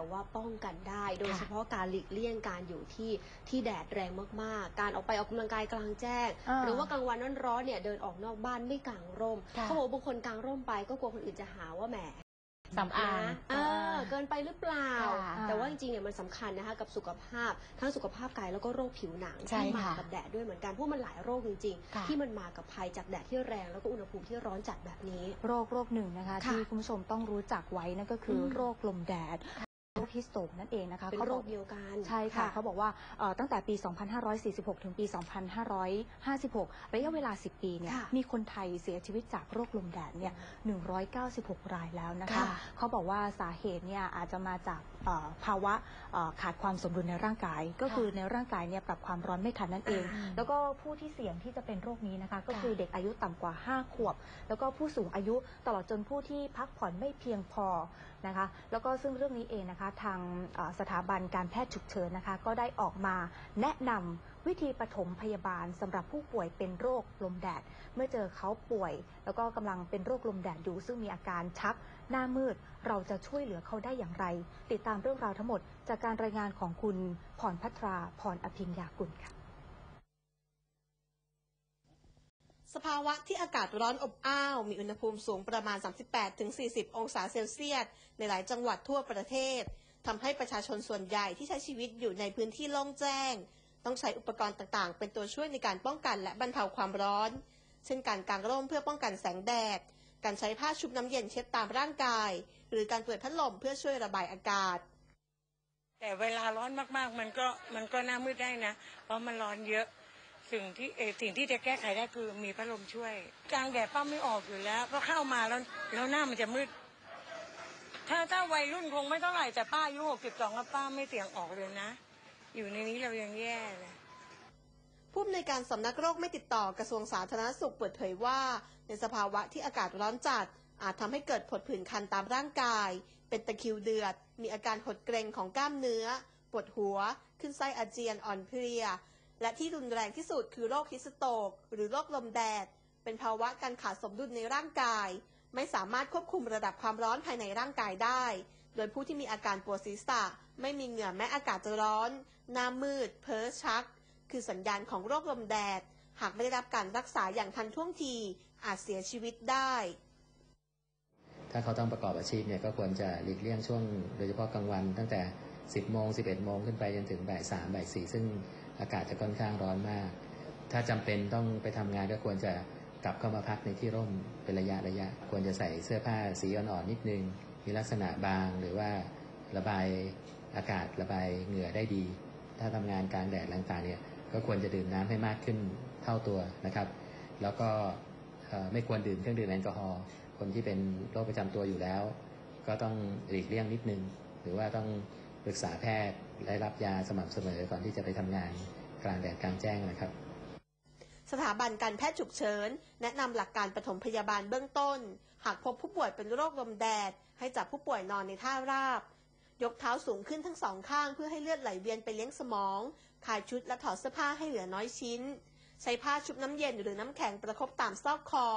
แต่ว่าป้องกันได้ โดยค่ะเฉพาะการหลีกเลี่ยงการอยู่ที่ที่แดดแรงมากๆ การออกไปออกกำลังกายกลางแจ้งอ่าหรือว่ากลางวันร้อนๆเนี่ยเดินออกนอกบ้านไม่กางร่มค่ะเขาบอกว่าบางคนกางร่มไปก็กลัวคนอื่นจะหาว่าแหมสำอางนะเออเกินไปหรือเปล่าค่ะแต่ว่าจริงๆเนี่ยมันสำคัญนะคะกับสุขภาพ ทั้งสุขภาพกายแล้วก็โรคผิวหนังใช่ที่มาค่ะกับแดดด้วยเหมือนกันเพราะมันหลายโรคจริงค่ะๆที่มันมากับภัยจากแดดที่แรงแล้วก็อุณหภูมิที่ร้อนจัดแบบนี้ โรคโรคหนึ่งนะคะค่ะที่คุณผู้ชมต้องรู้จักไว้นั่นก็คืออมโรคลมแดดโรค ฮิสโตกนั่นเองนะคะเป็นขาโรบอคเดียวกันใช่ค่ะ เขาบอกว่าเอ่อตั้งแต่ปี 2546 ถึงปี 2556 ระยะเวลา 10 ปีเนี่ยค่ะมีคนไทยเสียชีวิตจากโรคลมแดดเนี่ย196 รายแล้วนะคะค่ะเขาบอกว่าสาเหตุเนี่ยอาจจะมาจากเอ่อภาวะเอ่อขาดความสมดุลในร่างกาย ก็คือในร่างกายเนี่ยปรับความร้อนไม่ทันนั่นเองอ่าแล้วก็ผู้ที่เสี่ยงที่จะเป็นโรคนี้นะคะ ก็ค่ะคือเด็กอายุต่ำกว่า 5 ขวบ แล้วก็ผู้สูงอายุตลอดจนผู้ที่พักผ่อนไม่เพียงพอนะคะ แล้วก็ซึ่งเรื่องนี้เองนะคะทางเอ่อสถาบันการแพทย์ฉุกเฉินนะคะ ก็ได้ออกมาแนะนำวิธีปฐมพยาบาลสำหรับผู้ป่วยเป็นโรคลมแดด เมื่อเจอเขาป่วย แล้วก็กำลังเป็นโรคลมแดดอยู่ซึ่งมีอาการชักหน้ามืด เราจะช่วยเหลือเขาได้อย่างไร ติดตามามเรื่องราวทั้งหมด จากการรายงานของคุณพรพัทราพรอภิญญากุลค่ะสภาวะที่อากาศร้อนอบอ้าว มีอุณหภูมิสูงประมาณ 38-40 องศาเซลเซียส ในหลายจังหวัดทั่วประเทศ ทำให้ประชาชนส่วนใหญ่ที่ใช้ชีวิตอยู่ในพื้นที่โล่งแจ้ง ต้องใช้อุปกรณ์ต่างๆ เป็นตัวช่วยในการป้องกันและบรรเทาความร้อน เช่นการกางร่มเพื่อป้องกันแสงแดด การใช้ผ้าชุบน้ำเย็นเช็ดตามร่างกาย หรือการเปิดพัดลมเพื่อช่วยระบายอากาศ แต่เวลาร้อนมากๆ มันก็มันก็หน้ามืดได้นะ เพราะมันร้อนเยอะ สิ่งที่เออสิ่งที่จะแก้ไขได้คือมีพัดลมช่วย กลางแดดป้าไม่ออกอยู่แล้วเพราะเข้ามาแล้วแล้วหน้ามันจะมืด ถ้าถ้าวัยรุ่นคงไม่เท่าไหร่แต่ป้าอายุหกสิบสองแล้วป้าไม่เสี่ยงออกเลยนะ อยู่ในนี้เรายังแย่เลยผู้อำนวยการสำนักโรคไม่ติดต่อกระทรวงสาธารณสุขเปิดเผยว่า ในสภาวะที่อากาศร้อนจัด อาจทำให้เกิดผดผื่นคันตามร่างกาย เป็นตะคริวเดือด มีอาการหดเกร็งของกล้ามเนื้อ ปวดหัว ขึ้นไส้อาเจียนอ่อนเพลีย และที่รุนแรงที่สุดคือโรคฮิสโตก หรือโรคลมแดด เป็นภาวะการขาดสมดุลในร่างกาย ไม่สามารถควบคุมระดับความร้อนภายในร่างกายได้ โดยผู้ที่มีอาการปวดศีรษะ ไม่มีเหงื่อแม้อากาศจะร้อน หน้ามืด เพ้อชัก คือสัญญาณของโรคลมแดด หากไม่ได้รับการรักษาอย่างทันท่วงที อาจเสียชีวิตได้ ถ้าเขาต้องประกอบอาชีพเนี่ยก็ควรจะหลีกเลี่ยงช่วงโดยเฉพาะกลางวัน ตั้งแต่ 10 โมง 11 โมงขึ้นไปจนถึงบ่าย3บ่าย4ซึ่งอากาศจะค่อนข้างร้อนมาก ถ้าจำเป็นต้องไปทำงานก็ควรจะกลับเข้ามาพักในที่ร่มเป็นระยะระยะ ควรจะใส่เสื้อผ้าสีอ่อนๆนิดนึง มีลักษณะบางหรือว่าระบายอากาศระบายเหงื่อได้ดี ถ้าทำงานกลางแดดต่างๆเนี่ยก็ควรจะดื่มน้ำให้มากขึ้นเท่าตัวนะครับ แล้วก็ไม่ควรดื่มเครื่องดื่มแอลกอฮอล์ คนที่เป็นโรคประจำตัวอยู่แล้ว ก็ต้องหลีกเลี่ยงนิดนึง หรือว่าต้องปรึกษาแพทย์และรับยาสม่ำเสมอก่อนที่จะไปทำงานกลางแดดกลางแจ้งนะครับ สถาบันการแพทย์ฉุกเฉิน แนะนำหลักการปฐมพยาบาลเบื้องต้น หากพบผู้ป่วยเป็นโรคลมแดด ให้จับผู้ป่วยนอนในท่าราบ ยกเท้าสูงขึ้นทั้งสองข้างเพื่อให้เลือดไหลเวียนไปเลี้ยงสมองคลายชุดและถอดเสื้อผ้าให้เหลือน้อยชิ้น ใช้ผ้าชุบน้ำเย็นหรือน้ำแข็งประคบตามซอกคอ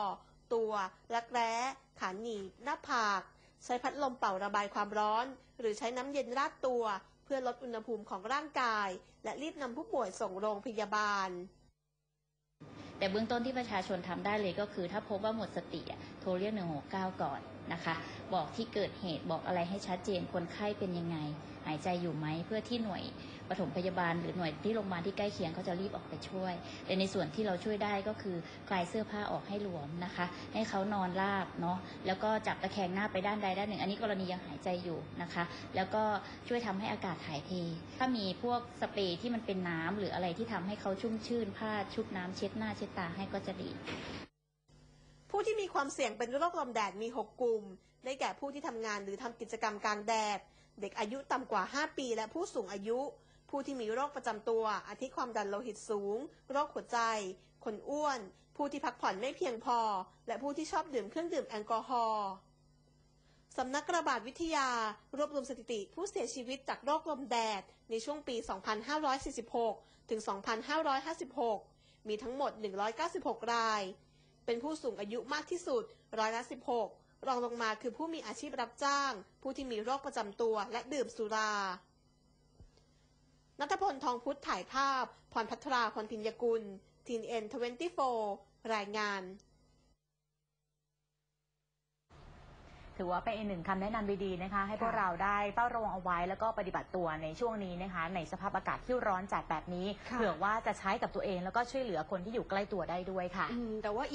ตัว รักแร้ ขาหนีบ หน้าผาก ใช้พัดลมเป่าระบายความร้อน หรือใช้น้ำเย็นราดตัว เพื่อลดอุณหภูมิของร่างกาย และรีบนำผู้ป่วยส่งโรงพยาบาลแต่เบื้องต้นที่ประชาชนทำได้เลยก็คือ ถ้าพบว่าหมดสติโทรเรียก 169 ก่อนนะคะ บอกที่เกิดเหตุบอกอะไรให้ชัดเจนคนไข้เป็นยังไง หายใจอยู่ไหมเพื่อที่หน่วยปฐมพยาบาล หรือหน่วยที่โรงพยาบาลที่ใกล้เคียงเขาจะรีบออกไปช่วย แต่ในส่วนที่เราช่วยได้ก็คือคลายเสื้อผ้าออกให้หลวมนะคะ ให้เขานอนราบเนาะแล้วก็จับตะแคงหน้าไปด้านใดด้านหนึ่ง อันนี้กรณียังหายใจอยู่นะคะ แล้วก็ช่วยทำให้อากาศถ่ายเท ถ้ามีพวกสเปรย์ที่มันเป็นน้ำหรืออะไรที่ทำให้เขาชุ่มชื่นผ้าชุบน้ำเช็ดหน้าเช็ดตาให้ก็จะดีผู้ที่มีความเสี่ยงเป็นโรคลมแดดมี 6 กลุ่ม ได้แก่ผู้ที่ทำงานหรือทำกิจกรรมกลางแดด เด็กอายุต่ำกว่า 5 ปี และผู้สูงอายุ ผู้ที่มีโรคประจำตัว อาทิความดันโลหิตสูง โรคหัวใจ คนอ้วน ผู้ที่พักผ่อนไม่เพียงพอ และผู้ที่ชอบดื่มเครื่องดื่มแอลกอฮอล์สำนักระบาดวิทยารวบรวมสถิติผู้เสียชีวิตจากโรคลมแดด ในช่วงปี 2546 ถึง 2556 มีทั้งหมด 196 ราย เป็นผู้สูงอายุมากที่สุด ร้อยละ 16 รองลงมาคือผู้มีอาชีพรับจ้าง ผู้ที่มีโรคประจำตัวและดื่มสุรานัทพลทองพุทธถ่ายภาพ พรพัทราพรพิญญกุลทีนเอ็นทเวนตี้โฟรายงานถือว่าเป็นอีกหนึ่งคำแนะนำดีๆนะคะ ให้พวกค่ะเราได้เฝ้าระวังเอาไว้แล้วก็ปฏิบัติตัวในช่วงนี้นะคะ ในสภาพอากาศที่ร้อนจัดแบบนี้ค่ะเผื่อว่าจะใช้กับตัวเองแล้วก็ช่วยเหลือคนที่อยู่ใกล้ตัวได้ด้วยค่ะอืมแต่ว่า